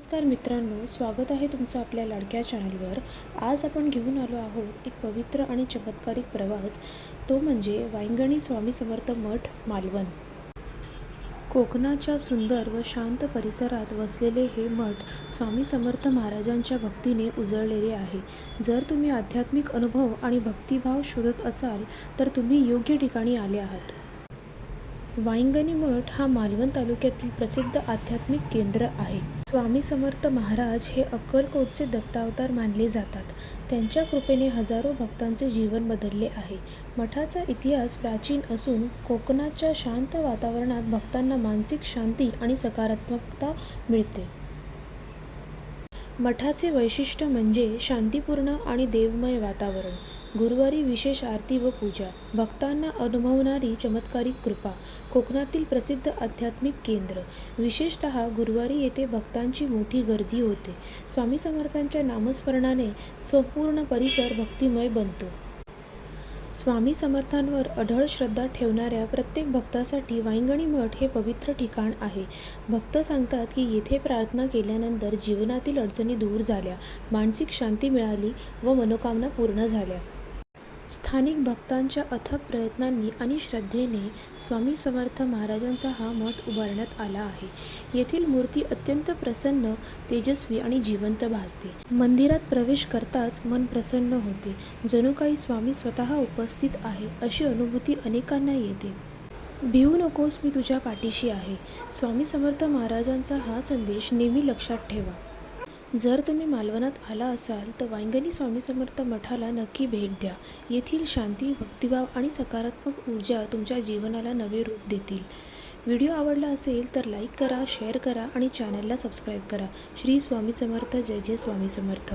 नमस्कार मित्रांनो स्वागत आहे तुमचं आपल्या लाडक्या चॅनलवर. आज आपण घेऊन आलो आहोत एक पवित्र आणि चमत्कारिक प्रवास. तो म्हणजे वाईंगणी स्वामी समर्थ मठ मालवण. कोकणाच्या सुंदर व शांत परिसरात वसलेले हे मठ स्वामी समर्थ महाराजांच्या भक्तीने उजळलेले आहे. जर तुम्ही आध्यात्मिक अनुभव आणि भक्तिभाव शोधत असाल तर तुम्ही योग्य ठिकाणी आले आहात. वाईंगणी मठ हा मालवण तालुक्यातील प्रसिद्ध आध्यात्मिक केंद्र आहे. स्वामी समर्थ महाराज हे अक्कलकोटचे दत्तावतार मानले जातात. त्यांच्या कृपेने हजारो भक्तांचे जीवन बदलले आहे. मठाचा इतिहास प्राचीन असून कोकणाच्या शांत वातावरणात भक्तांना मानसिक शांती आणि सकारात्मकता मिळते. मठाचे वैशिष्ट्य म्हणजे शांतीपूर्ण आणि देवमय वातावरण गुरुवारी विशेष आरती व पूजा भक्तांना अनुभवणारी चमत्कारिक कृपा कोकणातील प्रसिद्ध आध्यात्मिक केंद्र. विशेषत गुरुवारी येथे भक्तांची मोठी गर्दी होते. स्वामी समर्थांच्या नामस्मरणाने संपूर्ण परिसर भक्तिमय बनतो. स्वामी समर्थांवर अढळ श्रद्धा ठेवणाऱ्या प्रत्येक भक्तासाठी वांगणी मठ हे पवित्र ठिकाण आहे. भक्त सांगतात की येथे प्रार्थना केल्यानंतर जीवनातील अडचणी दूर झाल्या मानसिक शांती मिळाली व मनोकामना पूर्ण झाल्या. स्थानिक भक्तांच्या अथक प्रयत्नांनी आणि श्रद्धेने स्वामी समर्थ महाराजांचा हा मठ उभारण्यात आला आहे. येथील मूर्ती अत्यंत प्रसन्न तेजस्वी आणि जिवंत भासते. मंदिरात प्रवेश करताच मन प्रसन्न होते. जणू काही स्वामी स्वतः उपस्थित आहे अशी अनुभूती अनेकांना येते. भिवू नकोस मी तुझ्या पाठीशी आहे. स्वामी समर्थ महाराजांचा हा संदेश नेहमी लक्षात ठेवा. जर तुम्ही मालवणात आला असाल तर वांगणी स्वामी समर्थ मठाला नक्की भेट द्या. येथील शांती भक्तिभाव आणि सकारात्मक ऊर्जा तुमच्या जीवनाला नवे रूप देतील. व्हिडिओ आवडला असेल तर लाईक करा शेअर करा आणि चॅनलला सबस्क्राईब करा. श्री स्वामी समर्थ जय जय स्वामी समर्थ.